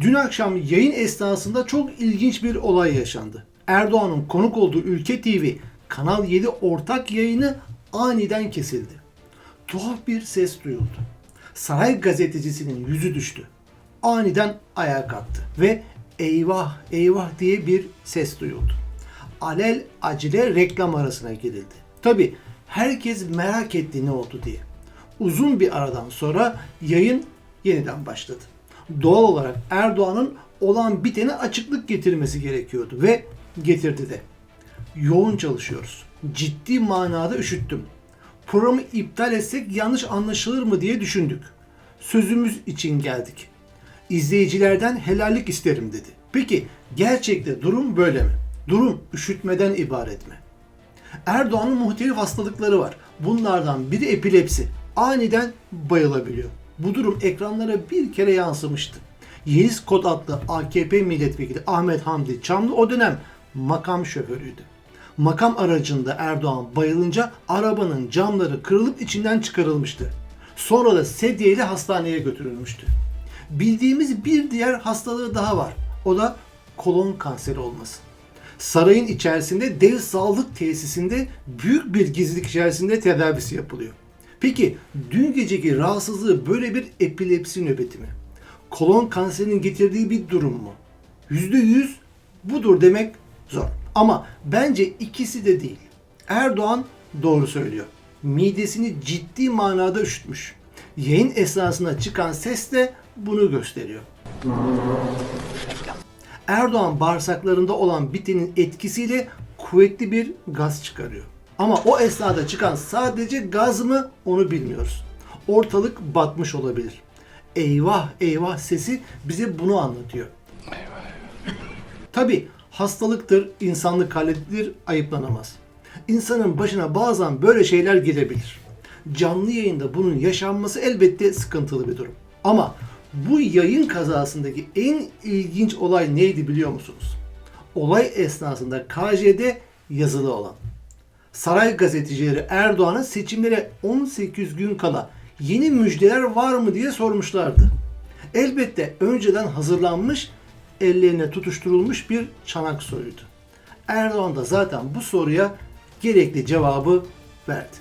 Dün akşam yayın esnasında çok ilginç bir olay yaşandı. Erdoğan'ın konuk olduğu Ülke TV Kanal 7 ortak yayını aniden kesildi. Tuhaf bir ses duyuldu. Saray gazetecisinin yüzü düştü. Aniden ayağa kalktı ve eyvah eyvah diye bir ses duyuldu. Alel acile reklam arasına girildi. Tabi herkes merak etti ne oldu diye. Uzun bir aradan sonra yayın yeniden başladı. Doğal olarak Erdoğan'ın olan bitene açıklık getirmesi gerekiyordu ve getirdi de. Yoğun çalışıyoruz. Ciddi manada üşüttüm. Programı iptal etsek yanlış anlaşılır mı diye düşündük. Sözümüz için geldik. İzleyicilerden helallik isterim dedi. Peki gerçekte durum böyle mi? Durum üşütmeden ibaret mi? Erdoğan'ın muhtelif hastalıkları var. Bunlardan biri epilepsi. Aniden bayılabiliyor. Bu durum ekranlara bir kere yansımıştı. Yeliz Kod adlı AKP milletvekili Ahmet Hamdi Çamlı o dönem makam şoförüydü. Makam aracında Erdoğan bayılınca arabanın camları kırılıp içinden çıkarılmıştı. Sonra da sedyeyle hastaneye götürülmüştü. Bildiğimiz bir diğer hastalığı daha var. O da kolon kanseri olması. Sarayın içerisinde dev sağlık tesisinde büyük bir gizlilik içerisinde tedavisi yapılıyor. Peki dün geceki rahatsızlığı böyle bir epilepsi nöbeti mi? Kolon kanserinin getirdiği bir durum mu? Yüzde yüz budur demek zor. Ama bence ikisi de değil. Erdoğan doğru söylüyor. Midesini ciddi manada üşütmüş. Yayın esnasında çıkan ses de bunu gösteriyor. Erdoğan bağırsaklarında olan bitinin etkisiyle kuvvetli bir gaz çıkarıyor. Ama o esnada çıkan sadece gaz mı onu bilmiyoruz. Ortalık batmış olabilir. Eyvah eyvah sesi bize bunu anlatıyor. Tabi hastalıktır, insanlık halledilir, ayıplanamaz. İnsanın başına bazen böyle şeyler gelebilir. Canlı yayında bunun yaşanması elbette sıkıntılı bir durum. Ama bu yayın kazasındaki en ilginç olay neydi biliyor musunuz? Olay esnasında KJ'de yazılı olan. Saray gazetecileri Erdoğan'a seçimlere 18 gün kala yeni müjdeler var mı diye sormuşlardı. Elbette önceden hazırlanmış, ellerine tutuşturulmuş bir çanak soruydu. Erdoğan da zaten bu soruya gerekli cevabı verdi.